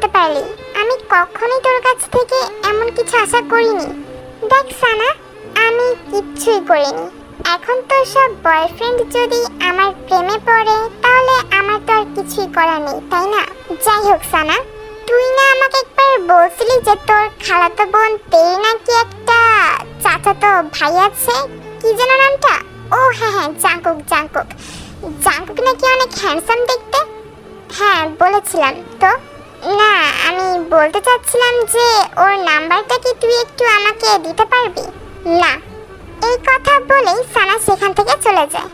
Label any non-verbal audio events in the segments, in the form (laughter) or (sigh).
করতে পারলি আমি কখনোই তোর কাছ থেকে এমন কিছু আশা করিনি। দেখ সানা, আমি কিচ্ছুই করিনি। এখন তো সব বয়ফ্রেন্ড যদি আমার প্রেমে পড়ে, তাহলে আমার তো আর কিছুই করার নেই, তাই না? যাই হোক সানা, তুই না আমাকে একবার বলছিলি যে তোর খালাতো বোন তেই নাকি একটা চাচাতো ভাই আছে? কি যেন নামটা? ও হ্যাঁ হ্যাঁ জাঙ্কুক জাঙ্কুক। জাঙ্কুক নাকি অনেক হ্যান্ডসাম দেখতে? হ্যাঁ বলেছিলাম। তো? না, আমি বলতে চাচ্ছিলাম যে ওর নাম্বারটা কি তুই একটু আমাকে দিতে পারবি? না। এই কথা বলেই সানা সেখান থেকে চলে যায়।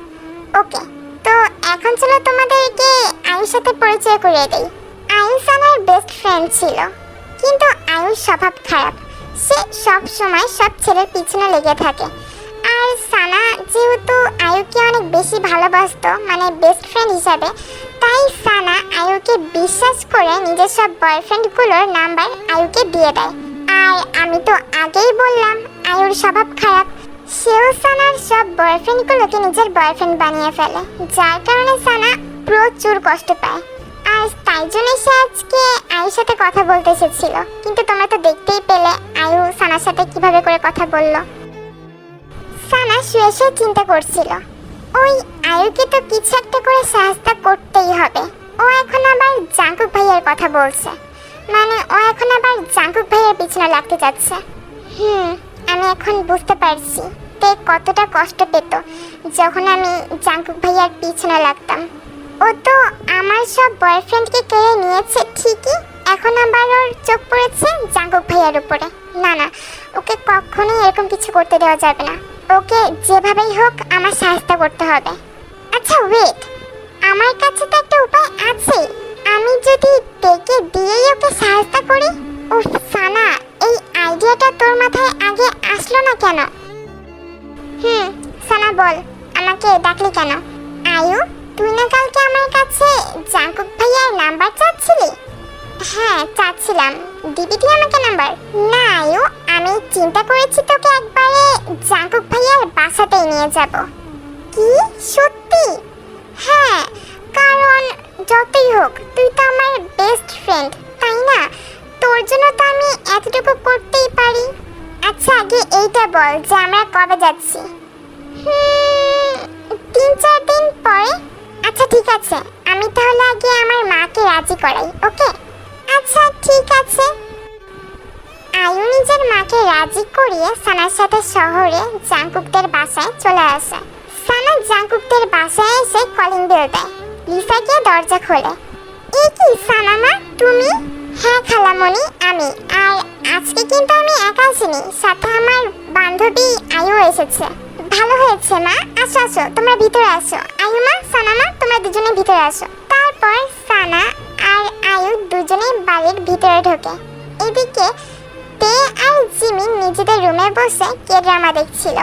ওকে, তো এখন চলো তোমাদেরকে আয়ুর সাথে পরিচয় করিয়ে দেই। আয়ু সানার বেস্ট ফ্রেন্ড ছিল। কিন্তু আয়ুর স্বভাব খারাপ। সে সব সময় সব ছেলের পিছনে লেগে থাকে। আর সানা যেহেতু আয়ুকে অনেক বেশি ভালোবাসতো মানে বেস্ট ফ্রেন্ড হিসাবে তাই সানা আয়ুকে বিশ্বাস করে নিজের সব বয়ফ্রেন্ডগুলোর নাম্বার আয়ুকে দিয়ে দেয়। আর আমি তো আগেই বললাম, আয়ুর স্বভাব খারাপ। সেও সানার সব বয়ফ্রেন্ডগুলোকে নিজের বয়ফ্রেন্ড বানিয়ে ফেলে, যার কারণে সানা প্রচুর কষ্ট পায়। আর তাই জন্য সে আজকে আয়ুর সাথে কথা বলতে এসেছিল। কিন্তু তোমরা তো দেখতেই পেলে আয়ু সানার সাথে কীভাবে করে কথা বলল। সানা শুয়ে শুয়ে চিন্তা করছিল। ওই আয়ুকে তো কিছু একটা করে সাহায্য করতেই হবে। ও এখন আবার জাঙ্কুক ভাইয়ের কথা বলছে। মানে ও এখন আবার জাঙ্কুক ভাইয়ের পিছনে লাগতে যাচ্ছে। হুম, আমি এখন বুঝতে পারছি তে কতটা কষ্ট পেত যখন আমি জাঙ্কুক ভাইয়ার পিছনে লাগতাম। ও তো আমার সব বয়ফ্রেন্ডকে কেড়ে নিয়েছে ঠিকই, এখন আবার ওর চোখ পড়েছে জাঙ্কুক ভাইয়ার উপরে। না না, ওকে কখনোই এরকম কিছু করতে দেওয়া যাবে না। ওকে যেভাবেই হোক আমার সাহায্য করতে হবে। আচ্ছা ওয়েট আমার কাছে তো একটা উপায় আছে। আমি যদি ডেকে দিয়েই ওকে সাহায্য আগে আমার মাকে রাজি করাই, ওকে? আচ্ছা ঠিক আছে। আয়ু নিজের মাকে রাজি করিয়ে সানার সাথে শহরে জাঙ্কুকদের বাসায় চলে আসে। সানা জাঙ্কুকদের বাসায় এসে কলিং বেল দেয়। লিসা গিয়ে দরজা খোলে। এ কি, সানা মা, তুমি? হ্যাঁ খালামণি, আমি। আর আজকে কিন্তু আমি একা আসিনি। সাথে আমার বান্ধবী আয়ু এসেছে। ভালো হয়েছে মা? আসো আসো, তোমরা ভিতরে আসো। আয়ু মা, সানা মা, তোমরা দুজনে ভিতরে আসো। তারপর সানা আর আয়ু দুজনেই বাড়ির ভিতরে ঢোকে। এদিকে তে আর জিমি নিজেদের রুমে বসে কে ড্রামা দেখছিল।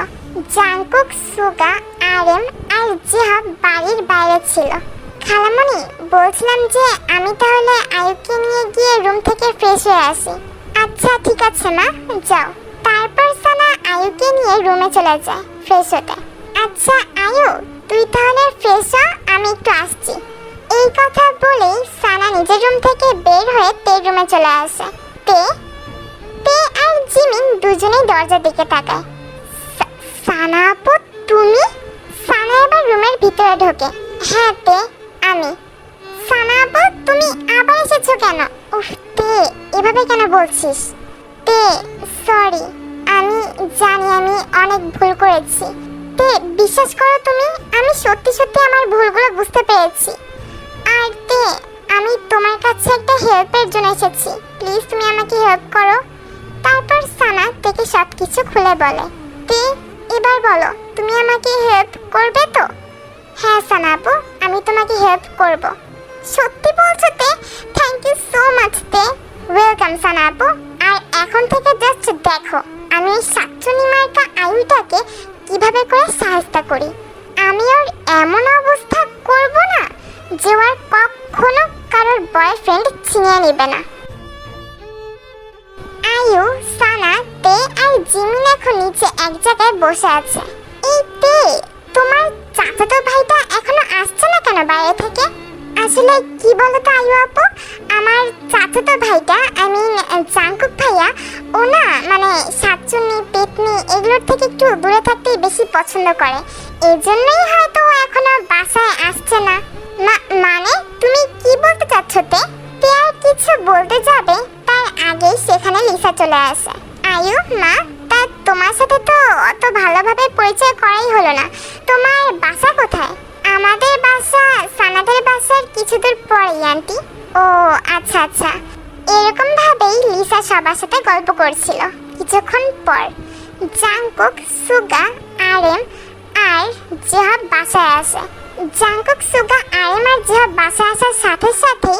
জাংকুক, সুগা আরএম আর জিহাব বাড়ির বাইরে ছিল। খালামণি, বলছিলাম যে আমি তাহলে আয়ুকে নিয়ে গিয়ে রুম থেকে ফ্রেশ হয়ে আসি। আচ্ছা ঠিক আছে মা, যাও। তারপর সানা আয়ুকে নিয়ে রুমে চলে যায় ফ্রেশ হতে। আচ্ছা আয়ু, তুই তাহলে ফ্রেশ হ, আমি একটু আসছি। এই কথা বলেই সানা নিজের রুম থেকে বের হয়ে তে রুমে চলে আসে। তে তে আর জিমিন দুজনেই দরজার দিকে তাকায়। সানা আপু, তুমি? সানা এবার রুমের ভিতরে ঢোকে। হ্যাঁ তে, আমি। সানা আপু, তুমি আবার এসেছ কেন? উফ, তে, এভাবে কেন বলছিস? তে, সরি, আমি জানি আমি অনেক ভুল করেছি। তে, বিশ্বাস করো তুমি, আমি সত্যি সত্যি আমার ভুলগুলো বুঝতে পেরেছি। আর আমি তোমার কাছে একটা হেল্পের জন্য এসেছি। প্লিজ তুমি আমাকে হেল্প করো। তারপর সানা থেকে সব কিছু খুলে বলে, তে, এবার বলো, তুমি আমাকে হেল্প করবে তো? হ্যাঁ সানা আপু, আমি তোমাকে হেল্প করব। সত্যি বলছো তে? থ্যাংক ইউ সো মাচ তে। ওয়েলকাম সানা আপু। আর এখন থেকে জাস্ট দেখো, আমি এই সাতচুনি মার্কা আয়ুটাকে কীভাবে করে সাহায্য করি। আমি ওর এমন অবস্থা করব না যে ওর কখনো কারোর বয়ফ্রেন্ড ছিনিয়ে নেবে না। আয়ু, সানা, তে আর জিমিন এখন নিচে এক জায়গায় বসে আছে। এই তে, তোমার চাচাতো ভাইটা এখনও আসছে না কেন বাইরে থেকে? আসলে কি বলতো আয়ু আপু? আমার চাচাতো ভাইটা আই মিন জাঙ্কুক ভাইয়া, ও না মানে শাকচুন্নি পেতনি, এগুলোর থেকে একটু দূরে থাকতেই বেশি পছন্দ করে। এই জন্যই হয়তো এখনও বাসায় আসছে না। মানে তুমি কি বলতে চাচ্ছ তে? তে আর কিছু বলতে যাবে, তার আগেই সেখানে লিসা চলে আসে। আয়ু, মা, তা তোমার সাথে তো অত ভালোভাবে পরিচয় করাই হলো না। তোমার বাসা কোথায়? আমাদের বাসা, সানাদের বাসার কিছু দূর পরেই, আন্টি। ও আচ্ছা আচ্ছা। এরকম ভাবেই লিসা সবার সাথে গল্প করছিল। কিছুক্ষণ পর, জাংকুক, সুগা আরএম আর জেহাব বাসায় আসে। জাংকুক, সুগা আরএম আর জেহাব বাসায় আসার সাথে সাথে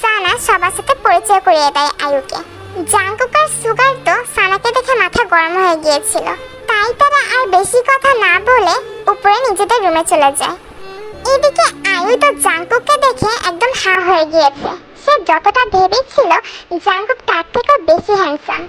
সানা সবার সাথে পরিচয় করিয়ে দেয় আয়ুকে। জাংকুক আর সুগার তো সানাকে দেখে মাথা গরম হয়ে গিয়েছিল। তাই তারা আর বেশি কথা না বলে উপরে নিজেদের রুমে চলে যায়। এদিকে আয়ু তো জাংকুককে দেখে একদম হা হয়ে গিয়েছে। সে যতটা ভেবেছিল, জাংকুক তার থেকেও বেশি হ্যান্ডসাম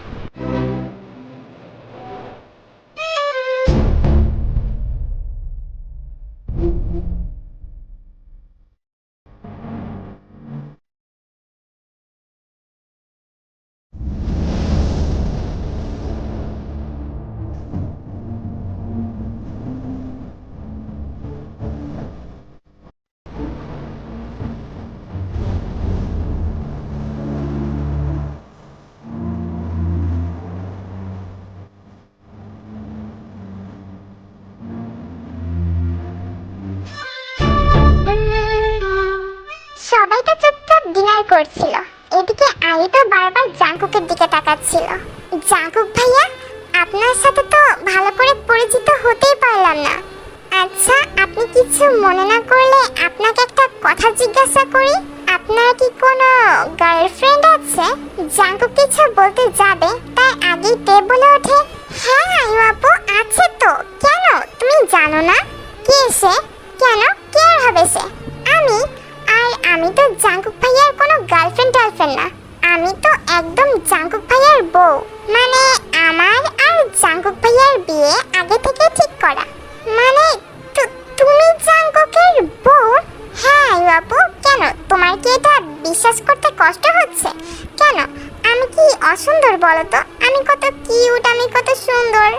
করছিল। এদিকে আয়ু তো বারবার জাঙ্কুকের দিকে তাকাচ্ছিল। জাঙ্কুক ভাইয়া, আপনার সাথে তো ভালো করে পরিচিত হতেই পারলাম না। আচ্ছা আপনি কিছু মনে না করলে আপনাকে একটা কথা জিজ্ঞাসা করি। আপনার কি কোনো গার্লফ্রেন্ড আছে? জাঙ্কুক কিছু বলতে যাবে অসুন্দর বলো তো? আমি কত কিউট আমি কত সুন্দর।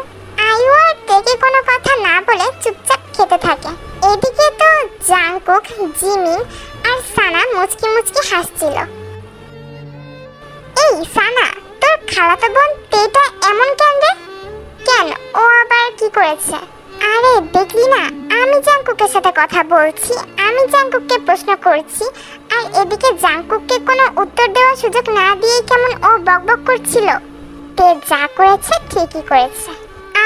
আর থেকে কোনো কথা না বলে চুপচাপ খেতে থাকে। এদিকে তো জাংকুক, জিমি আর সানা মুচকি মুচকি হাসছিল। এই সানা, তোর খালাতো বোন তেটা এমন কেন রে? কেন? ও আবার কি করেছে? আরে, দেখলি না? আমি জাংকুকের সাথে কথা বলছি, আমি জাংকুককে প্রশ্ন করছি, আর এদিকে জাংকুককে কোনো উত্তর দেওয়ার সুযোগ না দিয়ে কেমন ও বকবক করছিল। তে যা করেছে, ঠিকই করেছে।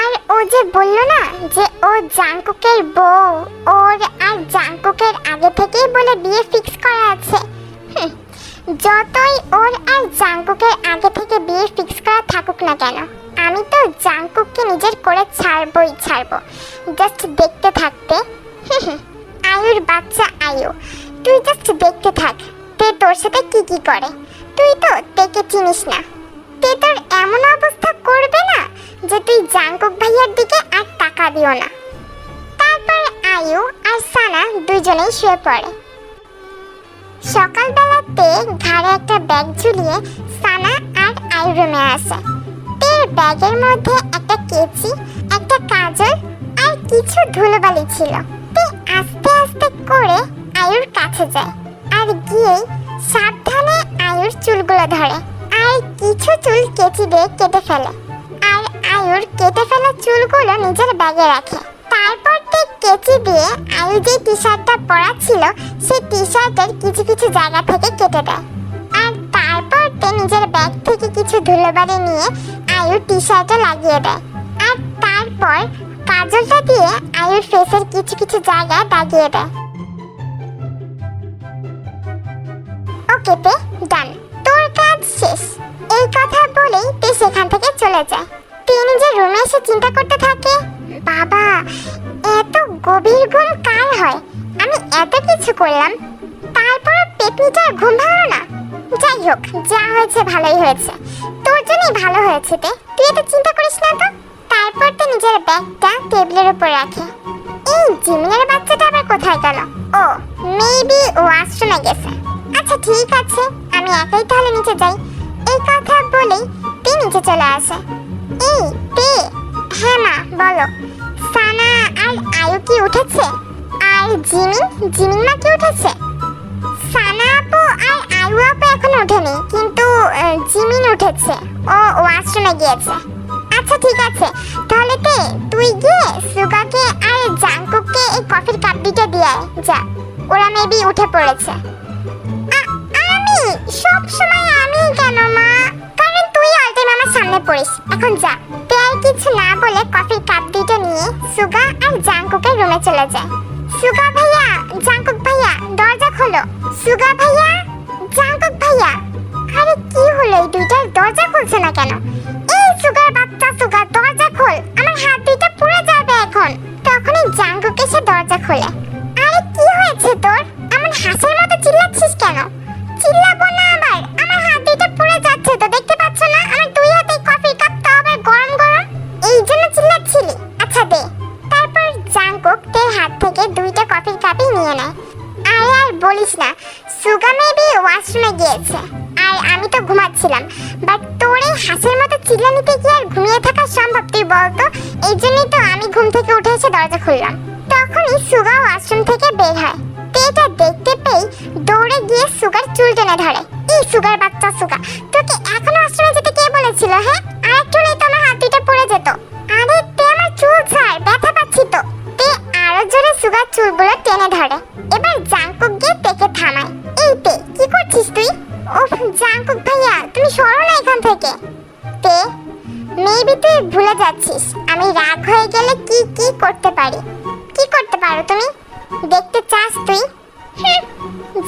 আর ও যে বলল না যে ও জাংকুকের বউ, ওর আর জাংকুকের আগে থেকেই বলে বিয়ে ফিক্স করা আছে। যতই ওর আর জাংকুকের আগে থেকে বিয়ে ফিক্স করা থাকুক না কেন আমি তো জাংকুককে নিজের করে ছাড়বই ছাড়বো। জাস্ট দেখতে থাকতে। (laughs) আয়ুর বাচ্চা আয়ু। তুই জাস্ট দেখতে থাক, তে তোর সাথে কি কি করে? তুই তো তেকে চিনিস না। তে তোর এমন অবস্থা করবে না যে তুই জাংকুক ভাইয়ার দিকে আর তাকাবিও না। তারপর আয়ু আর সানা দুজনেই শুয়ে পড়ে। সকালবেলাতে ঘাড়ে একটা ব্যাগ ঝুলিয়ে সানা আর আয়ু রুমে আসে। তের ব্যাগের মধ্যে একটা কেচি, একটা কাজল আর কিছু ধুলোবালি ছিল। তে আস্তে আস্তে করে আয়ুর কাছে যায় আর গিয়ে সাবধানে আয়ুর চুলগুলো ধরে আর কিছু চুল কেচি দিয়ে কেটে ফেলে। আর আয়ুর কেটে ফেলা চুলগুলো নিজের ব্যাগে রাখে। তারপর তে কেচি দিয়ে আয়ু যে টি শার্টটা পরা ছিল সেই টি শার্টের কিছু কিছু জায়গা থেকে কেটে দেয়। আর তারপর তে নিজের ব্যাগ থেকে কিছু ধুলোবালি নিয়ে আয়ুর টি শার্টে লাগিয়ে দেয়। আর তারপর কাজলটা দিয়ে আয়ুর ফেসের কিছু কিছু জায়গায় দাগিয়ে দেয়। ওকে তে ডান তোর কাজ শেষ। এই কথা বলেই তে সেখান থেকে চলে যায়। তে নিজের রুমে এসে চিন্তা করতে থাকে, বাবা, এত গভীর ঘুম কার হয়? আমি এত কিছু করলাম তারপর পেটনিটার ঘুম ভাঙলো না। যাই হোক, যা হয়েছে ভালোই হয়েছে। তোর জন্যই ভালো হয়েছে তে। তুই এত চিন্তা করিস না তো। তারপর তো নিজের ব্যাগটা টেবিলের উপর রাখে। এই জিমিনের বাচ্চাটা আবার কোথায় গেল? ও মেবি ও আশ্রমে গেছে। আচ্ছা ঠিক আছে। আমি একাই তাহলে নিচে যাই। এই কথা বলেই তে নিচে চলে আসে। এই, তে। হ্যাঁ বলো। সানা আর আয়ু কি উঠেছে? আর জিমিন? জিমিন মা কি উঠেছে? আপু আর আয়ু আপু এখন ওঠেনি, কিন্তু জিমিন উঠেছে। ও ও আশ্রমে গিয়েছে। আচ্ছা ঠিক আছে। তাহলে তে তুই গিয়ে সুগাকে আর জাংকুককে এই কফির কাপ দিয়ে যা। ওরা মেবি উঠে পড়েছে। আমি? সব সময় আমি কেন, মা? কারণ তুই অলটাইম আমার সামনে পড়িস। এখন যা। তে আর কিছু না বলে কফির কাপ দুটো নিয়ে সুগা আর জাংকুকের রুমে চলে যায়। সুগা ভাইয়া জাঙ্কুক ভাইয়া, দরজা খোলো। সুগা ভাইয়া জাঙ্কুক ভাইয়া। আরে কি হলো, এই দুইটার দরজা খুলছে না কেন? এই সুগার বাচ্চা সুগা দরজা খোল। আমার হাত দুইটা পুরো যাবে এখন। তখনই জাঙ্কুক এসে দরজা খোলে। আরে কি হয়েছে তোর? আমার হাসির মতো চিল্লাচ্ছিস কেন? ধরে। এবার জাংকুক গিয়ে তেকে থামায়। এই তে কি করছিস তুই? ওহ জাংকুক ভাইয়া তুমি সরো না এখান থেকে। তে মেবি তুই ভুলে যাচ্ছিস আমি রাগ হয়ে গেলে কি কি করতে পারি? কি করতে পারো তুমি? দেখতে চাস তুই? হুম,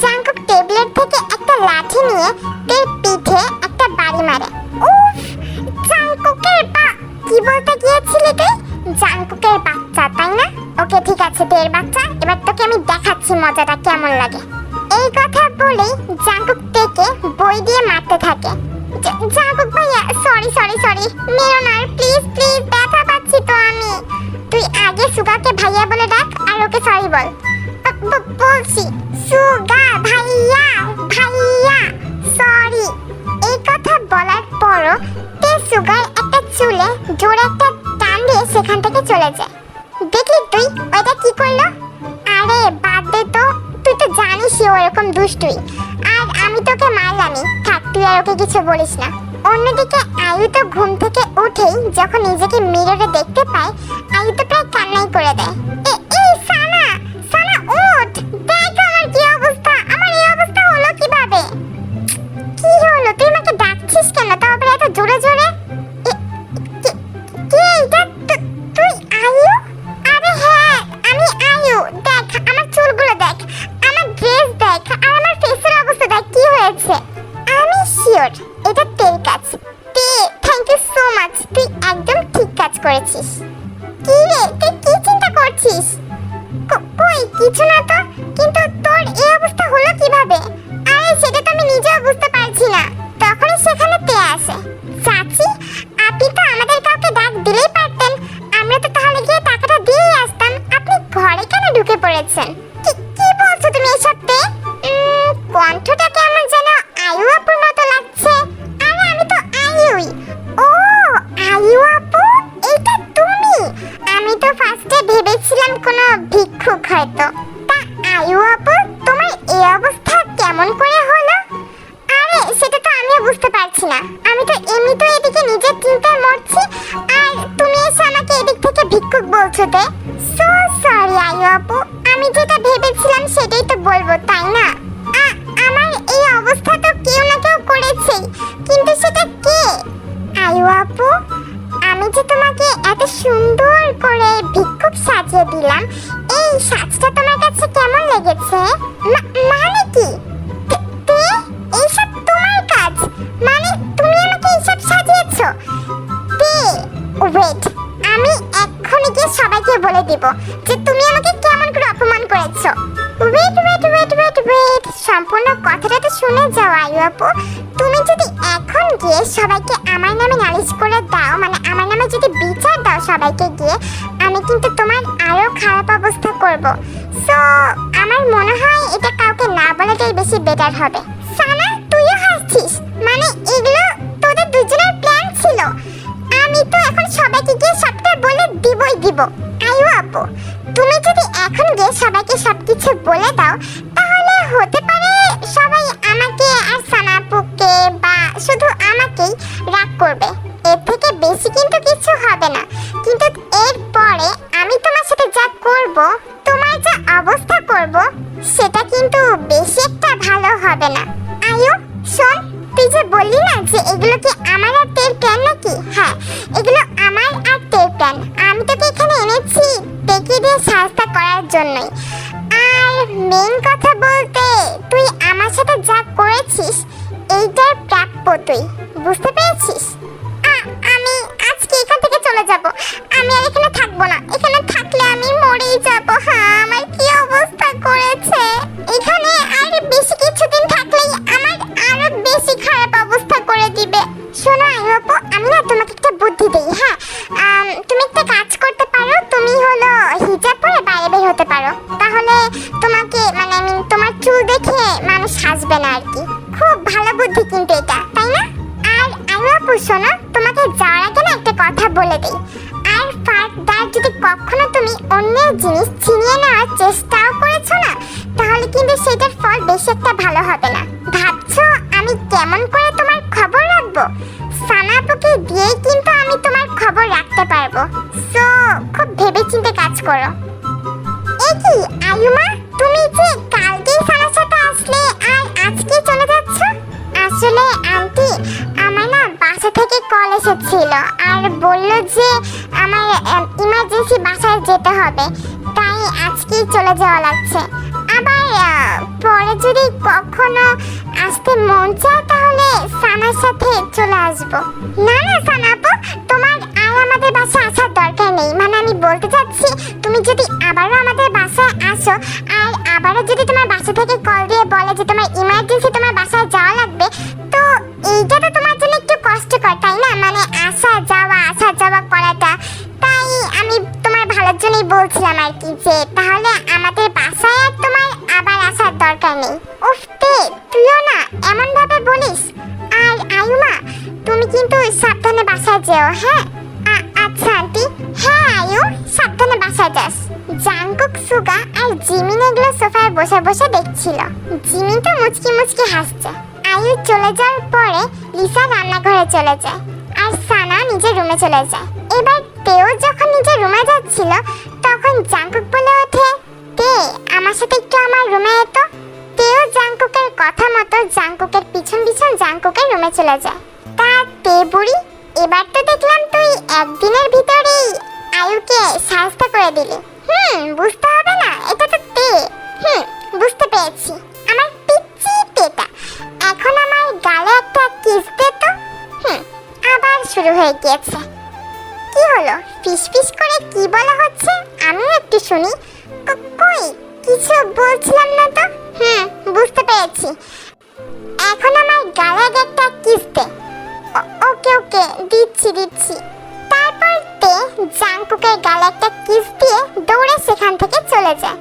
জাংকুক টেবিলের থেকে একটা লাঠি নিয়ে তের পিঠে একটা বাড়ি মারে। উফ জাংকুকের বা কি বলতে গিয়েছিলি তুই? জাংকুকের বাচ্চা, তাই না? ওকে ঠিক আছে তের বাচ্চা। এবার তোকে আমি দেখাচ্ছি মজাটা কেমন লাগে। এই কথা বলেই জাংকুক তেকে বই দিয়ে মারতে থাকে। জা- জাংকুক ভাইয়া সরি সরি সরি মেরো না প্লিজ প্লিজ ব্যথা পাচ্ছি তো আমি। তুই আগে সুগাকে ভাইয়া বলে ডাক, আর ওকে সরি বল। বলছি, সুগা ভাইয়া ভাইয়া সরি এই কথা বলার পরও তে সুগার একটা চুলে সেখান থেকে চলে যায়। দেখলি তুই? ওইটা কি করল? আরে বাদ দে তো, তুই তো জানিসই ও এরকম দুষ্টুই। আর আমি তোকে মারলামই। থাক, তুই আর ওকে কিছু বলিস না। অন্যদিকে আয়ু তো ঘুম থেকে উঠেই যখন নিজেকে মিররে দেখতে পায় লেগেছে। মানে কি? এইসব তোমার কাজ। মানে তুমি আমাকে এইসব সাজিয়েছো? তে ওয়েট আমি এক্ষুনি গিয়ে সবাইকে বলে দিব যে তুমি আমাকে কেমন করে অপমান করেছ। Wait wait wait wait wait সম্পূর্ণ কথাটা তো শুনে যাও, আয়ু আপু। তুমি যদি এখন গিয়ে সবাইকে আমার নামে নালিশ করে দাও মানে আমার নামে যদি বিচার দাও সবাইকে গিয়ে, আমি কিন্তু তোমার আরও খারাপ অবস্থা করব। বেটার হবে। সানা তুইও হাসছিস। মানে এগুলো তোদের দুজনের প্ল্যান ছিল। আমি তো এখন সবাইকে গিয়ে সবটা বলে দিবই দিব। আয়ু আপু, তুমি যদি এখন গিয়ে সবাইকে সবকিছু বলে দাও, তাহলে হতে পারে সবাই আমাকে আর সানাপুকে বা শুধু আমাকেই রাগ করবে। এর থেকে বেশি কিন্তু কিছু হবে না। কিন্তু এরপরে আমি তোমার সাথে যা করব, তোমার যা অবস্থা করব, সেটা কিন্তু আমি এখানে থাকব না। রাখব সানাপুকে দিয়েই কিন্তু আমি তোমার খবর রাখতে পারব। সো, খুব ভেবেচিন্তে কাজ করো। এ কি, আয়ুমা? তুমি যে কালকেই সানার সাথে আসলে আর আজকে চলে যাচ্ছ? আসলে আন্টি আমার না বাসা থেকে কল এসেছিল আর বলল যে আমার ইমার্জেন্সি বাসায় যেতে হবে। তাই আজকেই চলে যাওয়া লাগছে। আবার পরে যদি কখনো আসতে মন চায় তাহলে সানার সাথে চলে আসব। না না, সানাপু, তোমার আর আমাদের বাসায় আসার দরকার নেই। মানে আমি বলতে চাচ্ছি, তুমি যদি আবারও আমাদের বাসায় আসো, আর আবারও যদি তোমার বাসা থেকে কল দিয়ে বলে যে তোমার ইমার্জেন্সি তোমার বাসায় যাওয়া লাগবে, তো এইটা তো তোমার জন্য একটু কষ্টকর, তাই না? মানে আসা যাওয়া আসা যাওয়া করাটা। তাই আমি তোমার ভালোর জন্যই বলছিলাম আর কি যে তখন জাংকুক বলে ওঠে? তে আমার সাথে একটু আমার রুমে এতো? তেও জাংকুকের কথা মতো জাংকুকের পিছন পিছন জাংকুকের রুমে চলে যায়। তা তে বুড়ি, এবার তো দেখলাম তুই একদিনের ভিতরেই আয়ুকে সাহায্য করে দিলি। হুম, বুঝতে হবে না, এটা তো তে। হুম, বুঝতে পেরেছি। আমার পিচ্ছি তেটা। এখন আমার গালে একটা কিস দে তো। হুম, আবার শুরু হয়ে গিয়েছে। কি হলো? ফিস ফিস করে কি বলা হচ্ছে? আমিও একটু শুনি। কই? কিছু বলছিলাম না তো? হুম, বুঝতে পেরেছি। এখন আমার আগে একটা কিস দে ওকে ওকে, দিচ্ছি দিচ্ছি। তারপর তে জাংকুকের গালে একটা কিস দিয়ে দৌড়ে সেখান থেকে চলে যায়।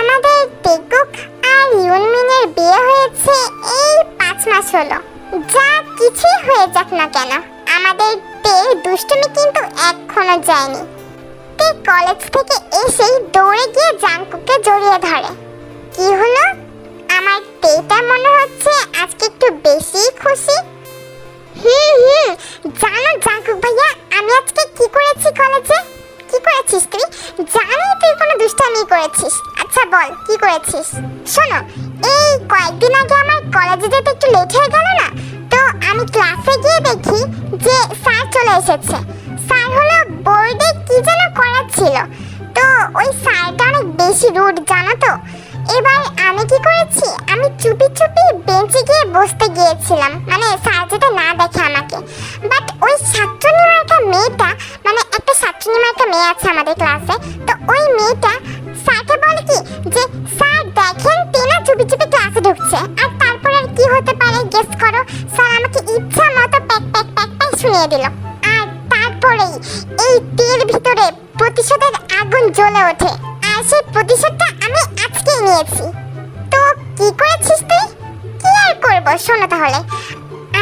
আমাদের টেকুক আর ইউনমিনের বিয়ে হয়েছে এই পাঁচ মাস হলো। যা কিছুই হয়ে যাক না কেন, আমাদের তে দুষ্টুমি কিন্তু এখনও যায়নি। তে কলেজ থেকে এসেই দৌড়ে গিয়ে জাংকুককে জড়িয়ে ধরে। কি হলো? আমার তেটা মনে হচ্ছে আজকে একটু বেশি খুশি। হুম হুম জানো জাঙ্কুক ভাইয়া, আমি আজকে কি করেছি কলেজে? কি করেছিস তুই? জানি তুই কোনো দুষ্টামি করেছিস। আচ্ছা বল, কি করেছিস? শোনো, এই কয়েকদিন আগে আমার কলেজে যেতে একটু লেট হয়ে গেল না? তো আমি ক্লাসে গিয়ে দেখি এসেছে। স্যার হলো বোর্ডে কি যেন করাচ্ছিল তো ওই স্যারটা অনেক বেশি রুট জানো তো? এবার আমি কি করেছি? আমি চুপি চুপি বেঞ্চে গিয়ে বসতে গিয়েছিলাম। মানে স্যার যেটা না কি করেছিস তুই? কি আর করব? শোনো তাহলে।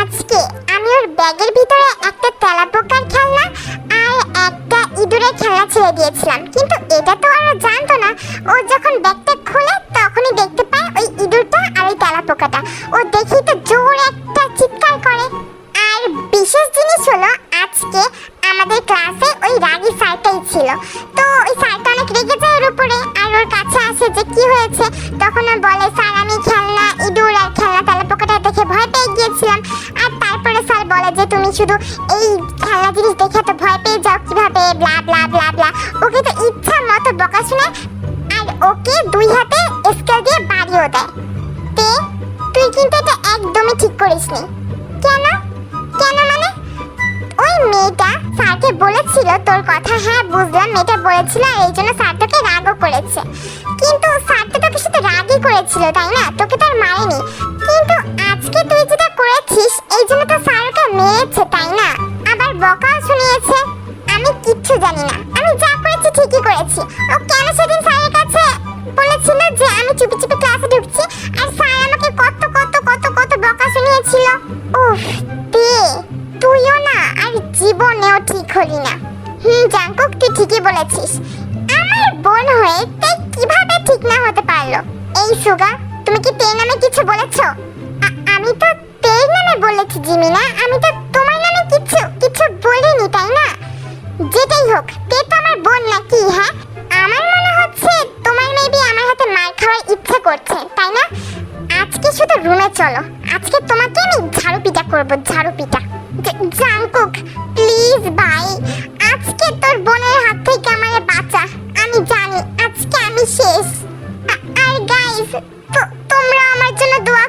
আজকে আমি ওর ব্যাগের ভিতরে একটা তেলাপোকার খেলনা আর একটা ইঁদুরের খেলনা ছেড়ে দিয়েছিলাম। কিন্তু এটা তো আর জানতো না। ও যখন ব্যাগটা খুলে তখনই দেখতে পায় ওই ইঁদুরটা আর ওই তেলাপোকাটা ও দেখি তো জোরে শুধু এই খেলনা জিনিস দেখে তো ভয় পেয়ে যাও কীভাবে blah blah blah blah okay তো ইচ্ছা মতো বকা শোনায় আর ওকে দুই হাতে স্কেল দিয়ে বাড়িও দেয়। তে, তুই কিন্তু এটা একদমই ঠিক করিসনি। কেন? কেন মানে? ওই মেয়েটা স্যারকে বলেছিল তোর কথা হ্যাঁ বুঝলাম, মেয়েটা বলেছিল আর এই জন্য স্যার তোকে রাগও করেছে। কিন্তু স্যার তো তোকে শুধু রাগই করেছিল, তাই না? তোকে তো আর মারেনি। কিন্তু আজকে তুই যেটা করেছিস, এই জন্য তো মেরেছে তাই না? আবার বকাও শুনিয়েছে। আমি কিচ্ছু জানি না। আমি যা করেছি ঠিকই করেছি। ও কেন সেদিন স্যারের কাছে বলেছিল যে আমি চুপি চুপি ক্লাসে ঢুকছি? আর স্যার আমাকে কত কত কত কত বকা শুনিয়েছিল। উফ, তে, তুইও না, আর জীবনেও ঠিক হলি না। হুম, জাঙ্কুক, তুই ঠিকই বলেছিস। আমার বোন হয়ে তে কীভাবে ঠিক না হতে পারল? এই, সুগা, তুমি কি তে নামে কিছু বলেছ? আমি তো বলেছি জিমিনা আমি তো তোমার নামে কিছু কিছু বলিনি, তাই না? যেটাই হোক তে তো আমার বোন নাকি হ্যাঁ? আমার মনে হচ্ছে তোমার মেবি আমার হাতে মার খাওয়ার ইচ্ছে করছে, তাই না? আজকে শুধু রুমে চলো। আজকে তোমাকে আমি ঝাড়ু পিটা করব, ঝাড়ু পিটা জাংকুক, প্লিজ ভাই, আজকে তোর বোনের হাত থেকে আমারে বাঁচা। আমি জানি, আজকে আমি শেষ। আর গাইস তোমরা আমার জন্য দোয়া